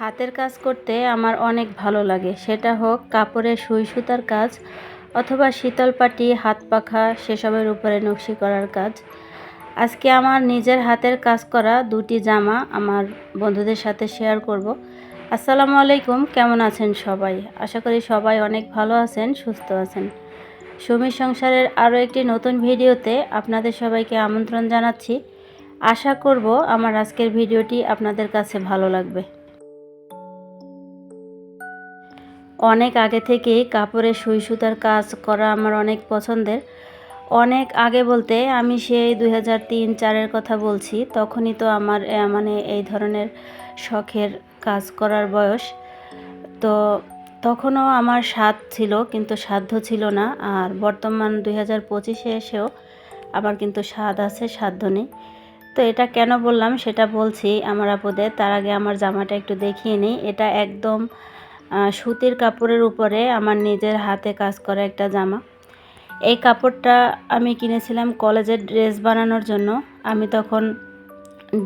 হাতের কাজ করতে আমার অনেক ভালো লাগে। সেটা হোক কাপড়ে সুই সুতার কাজ অথবা শীতল পাটি, হাত পাখা, সেসবের উপরে নকশি করার কাজ। আজকে আমার নিজের হাতের কাজ করা দুটি জামা আমার বন্ধুদের সাথে শেয়ার করব। আসসালামু আলাইকুম, কেমন আছেন সবাই? আশা করি সবাই অনেক ভালো আছেন, সুস্থ আছেন। সুমির সংসারের আরও একটি নতুন ভিডিওতে আপনাদের সবাইকে আমন্ত্রণ জানাচ্ছি। আশা করব আমার আজকের ভিডিওটি আপনাদের কাছে ভালো লাগবে। অনেক আগে থেকেই কাপড়ে সুই সুতার কাজ করা আমার অনেক পছন্দের। অনেক আগে বলতে আমি সেই দুই হাজার তিন চারের কথা বলছি, তখনই তো আমার মানে এই ধরনের শখের কাজ করার বয়স। তো তখনও আমার স্বাদ ছিল, কিন্তু সাধ্য ছিল না। আর বর্তমান দুই হাজার পঁচিশে এসেও আমার কিন্তু স্বাদ আছে, সাধ্য নেই। তো এটা কেন বললাম সেটা বলছি আমার আপদে তার আগে আমার জামাটা একটু দেখিয়ে নিই। এটা একদম সুতির কাপড়ের উপরে আমার নিজের হাতে কাজ করা একটা জামা। এই কাপড়টা আমি কিনেছিলাম কলেজের ড্রেস বানানোর জন্য। আমি তখন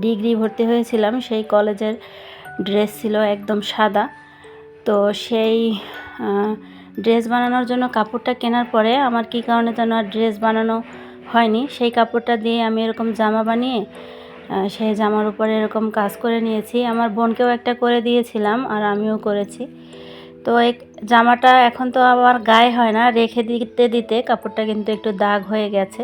ডিগ্রি ভর্তি হয়েছিলাম, সেই কলেজের ড্রেস ছিল একদম সাদা। তো সেই ড্রেস বানানোর জন্য কাপড়টা কেনার পরে আমার কী কারণে যেন আর ড্রেস বানানো হয়নি, সেই কাপড়টা দিয়ে আমি এরকম জামা বানিয়ে সেই জামার উপরে এরকম কাজ করে নিয়েছি, আমার বোনকেও একটা করে দিয়েছিলাম আর আমিও করেছি। তো এই জামাটা এখন তো আবার গায়ে হয় না, রেখে দিতে দিতে কাপড়টা কিন্তু একটু দাগ হয়ে গেছে।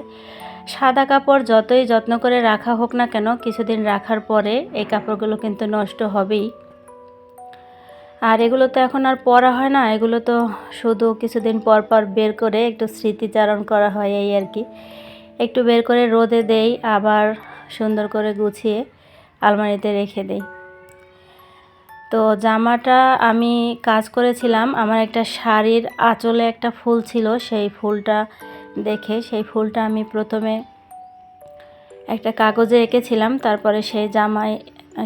সাদা কাপড় যতই যত্ন করে রাখা হোক না কেন, কিছুদিন রাখার পরে এই কাপড়গুলো কিন্তু নষ্ট হবেই। আর এগুলো তো এখন আর পরা হয় না, এগুলো তো শুধু কিছুদিন পর পর বের করে একটু স্মৃতিচারণ করা হয় এই আর কি। একটু বের করে রোদে দেই, আবার সুন্দর করে গুছিয়ে আলমারিতে রেখে দেই। তো জামাটা আমি কাজ করেছিলাম, আমার একটা শাড়ির আঁচলে একটা ফুল ছিল, সেই ফুলটা দেখে, সেই ফুলটা আমি প্রথমে একটা কাগজে এঁকেছিলাম, তারপরে সেই জামায়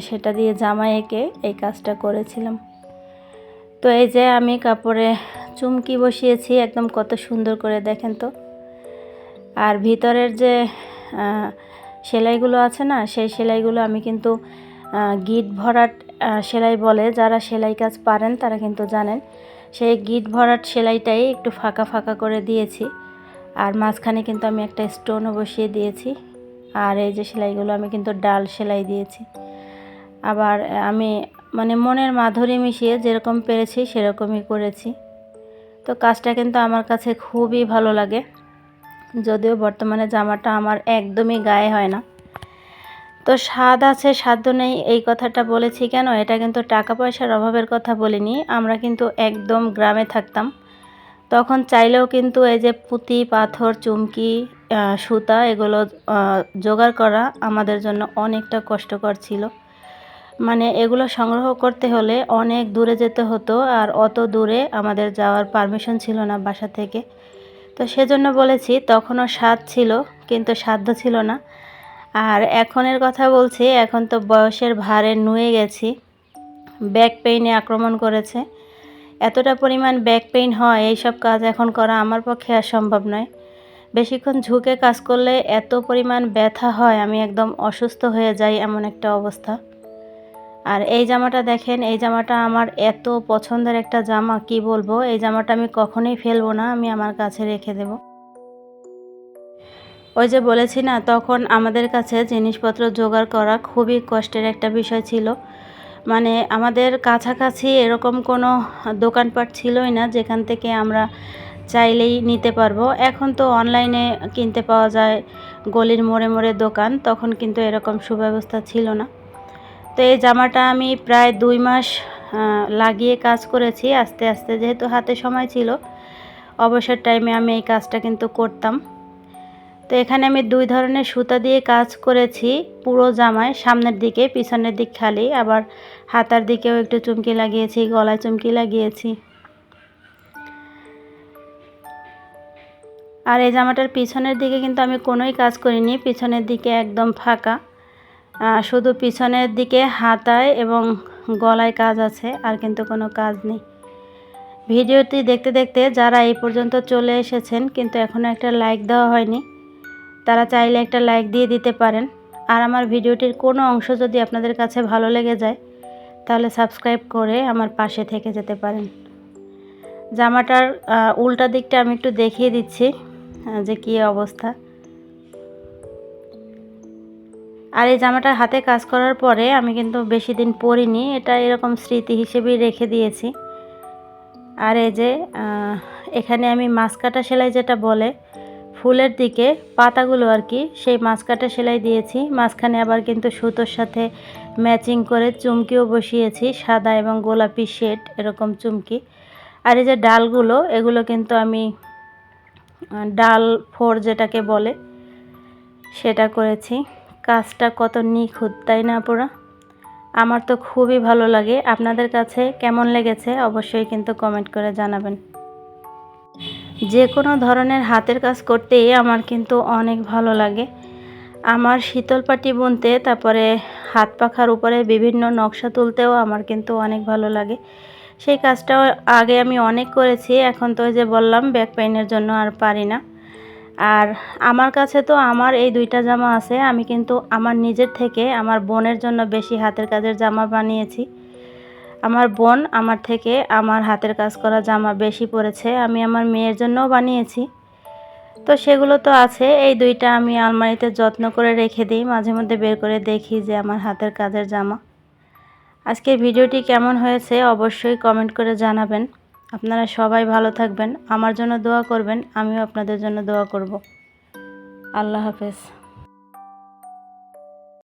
সেটা দিয়ে জামায় এঁকে এই কাজটা করেছিলাম। তো এই যে আমি কাপড়ে চুমকি বসিয়েছি, একদম কত সুন্দর করে দেখেন তো। আর ভিতরের যে সেলাইগুলো আছে না, সেই সেলাইগুলো আমি কিন্তু গিট ভরাট সেলাই বলে। যারা সেলাই কাজ পারেন তারা কিন্তু জানেন। সেই গিট ভরাট সেলাইটাই একটু ফাঁকা ফাঁকা করে দিয়েছি। আর মাঝখানে কিন্তু আমি একটা স্টোনও বসিয়ে দিয়েছি। আর এই যে সেলাইগুলো আমি কিন্তু ডাল সেলাই দিয়েছি। আবার আমি মানে মনের মাধুরী মিশিয়ে যেরকম পেরেছি সেরকমই করেছি। তো কাজটা কিন্তু আমার কাছে খুবই ভালো লাগে। যদিও বর্তমানে জামাটা আমার একদমই গায়ে হয় না। তো স্বাদ আছে সাধ্য নেই, এই কথাটা বলেছি কেন? এটা কিন্তু টাকা পয়সার অভাবের কথা বলিনি। আমরা কিন্তু একদম গ্রামে থাকতাম। তখন চাইলেও কিন্তু এই যে পুঁতি, পাথর, চুমকি সুতা, এগুলো জোগাড় করা আমাদের জন্য অনেকটা কষ্টকর ছিল। মানে এগুলো সংগ্রহ করতে হলে অনেক দূরে যেতে হতো আর অত দূরে আমাদের যাওয়ার পারমিশন ছিল না বাসা থেকে। তো সেজন্য বলেছি তখনও স্বাদ ছিল, কিন্তু সাধ্য ছিল না। আর এখনের কথা বলছি, এখন তো বয়সের ভারে নুয়ে গেছি। ব্যাক পেইনে আক্রমণ করেছে। এতটা পরিমাণ ব্যাক পেইন হয়, এইসব কাজ এখন করা আমার পক্ষে আর সম্ভব নয়। বেশিক্ষণ ঝুঁকে কাজ করলে এত পরিমাণ ব্যথা হয়, আমি একদম অসুস্থ হয়ে যাই এমন একটা অবস্থা। আর এই জামাটা দেখেন, এই জামাটা আমার এত পছন্দের একটা জামা, কি বলব? এই জামাটা আমি কখনোই ফেলব না, আমি আমার কাছে রেখে দেব। ওই যে বলেছি না, তখন আমাদের কাছে জিনিসপত্র জোগাড় করা খুবই কষ্টের একটা বিষয় ছিল। মানে আমাদের কাছাকাছি এরকম কোনো দোকানপাট ছিলই না, যেখান থেকে আমরা চাইলেই নিতে পারব। এখন তো অনলাইনে কিনতে পাওয়া যায়, গলির মোড়ে মোড়ে দোকান, তখন কিন্তু এরকম সুব্যবস্থা ছিল না। তো এই জামাটা আমি প্রায় দুই মাস লাগিয়ে কাজ করেছি। আস্তে আস্তে যেহেতু হাতে সময় ছিল, অবসর টাইমে আমি এই কাজটা কিন্তু করতাম। তো এখানে আমি দুই ধরনের সুতা দিয়ে কাজ করেছি, পুরো জামায়, সামনের দিকে, পিছনের দিক খালি। আবার হাতার দিকেও একটু চুমকি লাগিয়েছি, গলায় চুমকি লাগিয়েছি। আর এই জামাটার পিছনের দিকে কিন্তু আমি কোনোই কাজ করিনি, পিছনের দিকে একদম ফাঁকা। শুধু পিছনের দিকে হাতায় এবং গলায় কাজ আছে, আর কিন্তু কোনো কাজ নেই। ভিডিওটি দেখতে দেখতে যারা এই পর্যন্ত চলে এসেছেন, কিন্তু এখনও একটা লাইক দেওয়া হয়নি, তারা চাইলে একটা লাইক দিয়ে দিতে পারেন। আর আমার ভিডিওটির কোনো অংশ যদি আপনাদের কাছে ভালো লেগে যায়, তাহলে সাবস্ক্রাইব করে আমার পাশে থেকে যেতে পারেন। জামাটার উল্টা দিকটা আমি একটু দেখিয়ে দিচ্ছি যে কী অবস্থা। আর এই জামাটার হাতে কাজ করার পরে আমি কিন্তু বেশি দিন পরিনি, এটা এরকম স্মৃতি হিসেবেই রেখে দিয়েছি। আর এই যে এখানে আমি মাছ কাটা সেলাই যেটা বলে, ফুলের দিকে পাতাগুলো আর কি, সেই মাছ কাটা সেলাই দিয়েছি। মাঝখানে আবার কিন্তু সুতোর সাথে ম্যাচিং করে চুমকিও বসিয়েছি, সাদা এবং গোলাপি শেড, এরকম চুমকি। আর এই যে ডালগুলো, এগুলো কিন্তু আমি ডাল ফোর যেটাকে বলে, সেটা করেছি। কাজটা কত নিখুঁত, তাই না পুরা আমার তো খুবই ভালো লাগে। আপনাদের কাছে কেমন লেগেছে অবশ্যই কিন্তু কমেন্ট করে জানাবেন। যে কোনো ধরনের হাতের কাজ করতেই আমার কিন্তু অনেক ভালো লাগে। আমার শীতল পাটি বুনতে, তারপরে হাত পাখার উপরে বিভিন্ন নকশা তুলতেও আমার কিন্তু অনেক ভালো লাগে। সেই কাজটাও আগে আমি অনেক করেছি, এখন তো যে বললাম ব্যাক পেইনের জন্য আর পারি না। আর আমার কাছে তো আমার এই দুইটা জামা আছে, আমি কিন্তু আমার নিজের থেকে আমার বোনের জন্য বেশি হাতের কাজের জামা বানিয়েছি। আমার বোন আমার থেকে আমার হাতের কাজ করা জামা বেশি পরেছে, আমি আমার মেয়ের জন্যও বানিয়েছি। তো সেগুলো তো আছে, এই দুইটা আমি আলমারিতে যত্ন করে রেখে দিই, মাঝে মধ্যে বের করে দেখি যে আমার হাতের কাজের জামা। আজকে ভিডিওটি কেমন হয়েছে অবশ্যই কমেন্ট করে জানাবেন। আপনারা সবাই ভালো থাকবেন, আমার জন্য দোয়া করবেন, আমিও আপনাদের জন্য দোয়া করব। আল্লাহ হাফেজ।